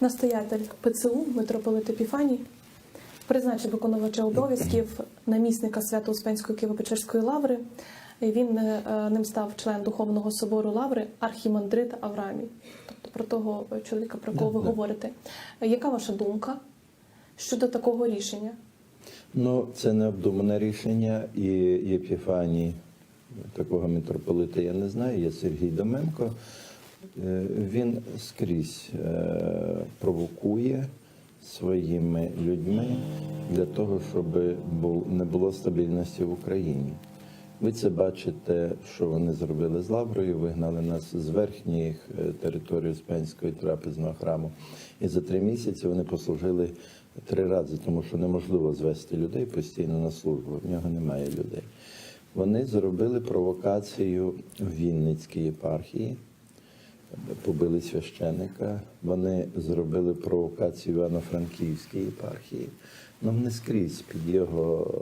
Настоятель ПЦУ митрополит Епіфаній призначив виконувача обов'язків намісника Свято-Успенської Києво-Печерської лаври. Він е, ним став член Духовного собору лаври архімандрит Авраамій. Тобто про того чоловіка, про кого ви говорите. Яка ваша думка щодо такого рішення? Ну, це необдумане рішення, і Єпіфаній, такого митрополита я не знаю, є Сергій Доменко. Е, Він скрізь е, провокує своїми людьми для того, щоб не було стабільності в Україні. Ви це бачите, що вони зробили з Лаврою, вигнали нас з верхніх е, територій Успенського трапезного храму. І за три місяці вони послужили три рази, тому що неможливо звести людей постійно на службу. В нього немає людей. Вони зробили провокацію в Вінницькій єпархії, побили священика. Вони зробили провокацію Івано-Франківській єпархії. Ну, не скрізь під його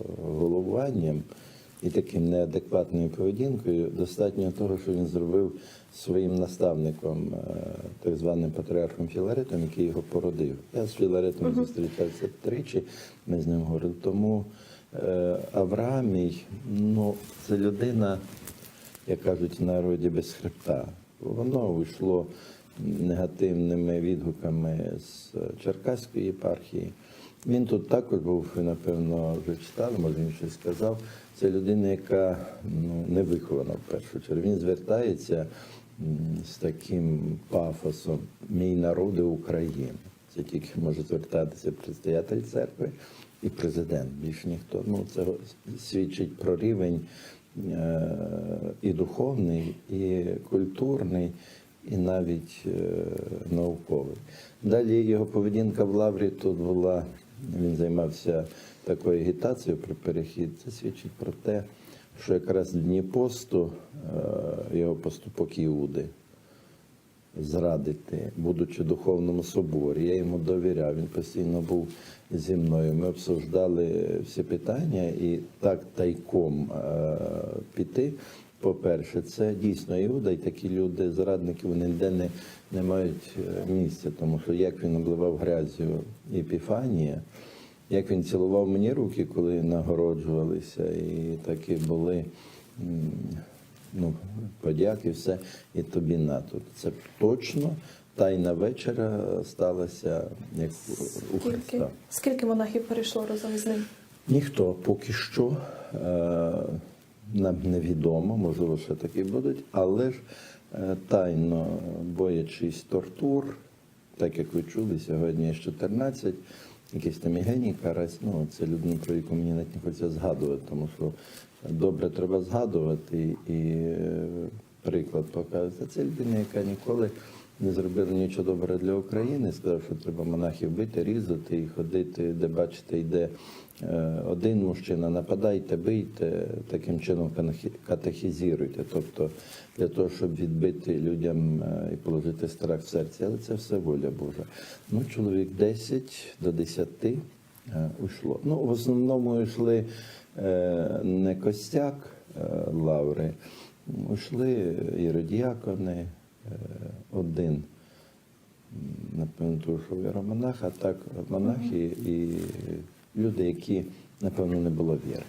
е, головуванням і таким неадекватною поведінкою достатньо того, що він зробив своїм наставником, е, так званим патріархом Філаретом, який його породив. Я з Філаретом зустрічався тричі, ми з ним говорили. Тому е, Авраамій, ну, це людина, як кажуть в народі, без хребта. Воно вийшло негативними відгуками з Черкаської єпархії. Він тут також був, напевно, вже читали, може він щось сказав. Це людина, яка ну, не вихована в першу чергу. Він звертається з таким пафосом Мій народи України. Це тільки може звертатися предстоятель церкви і президент. Більш ніхто. Ну, це свідчить про рівень е, і духовний, і культурний, і навіть е, науковий. Далі його поведінка в Лаврі тут була, він займався такою агітацією про перехід. Це свідчить про те, що якраз в дні посту е, його поступок Іуди зрадити, будучи духовному соборі. Я йому довіряв. Він постійно був зі мною. Ми обсуждали всі питання і так тайком е, піти. По-перше, це дійсно Іуда, і такі люди, зрадники, вони ніде не, не мають е, місця, тому що як він обливав грязю Епіфанія, як він цілував мені руки, коли нагороджувалися, і такі були ну, подяки, все, і тобі на тут. Це точно тайна вечора сталася як у Скільки, Христа. скільки монахів перейшло разом з ним? Ніхто поки що е, нам невідомо, можливо, ще такі будуть, але ж е, тайно боячись тортур, так як ви чули, сьогодні є 14, якийсь там Євгеній Карась, ну це людина, про яку мені навіть не хочеться згадувати, тому що добре треба згадувати і е, приклад показувати. Це людина, яка ніколи не зробила нічого добре для України, сказав, що треба монахів бити, різати і ходити, де бачите, йде е, один мужчина, нападайте, бийте, таким чином катехізіруйте. Тобто для того, щоб відбити людям е, і положити страх в серці. Але це все воля Божа. Ну, чоловік 10 до 10 е, уйшло. Ну, в основному йшли не костяк лаври, йшли іродіакони, один, напевно, тому що єромонах, а так монахи і люди, які, напевно, не було віри.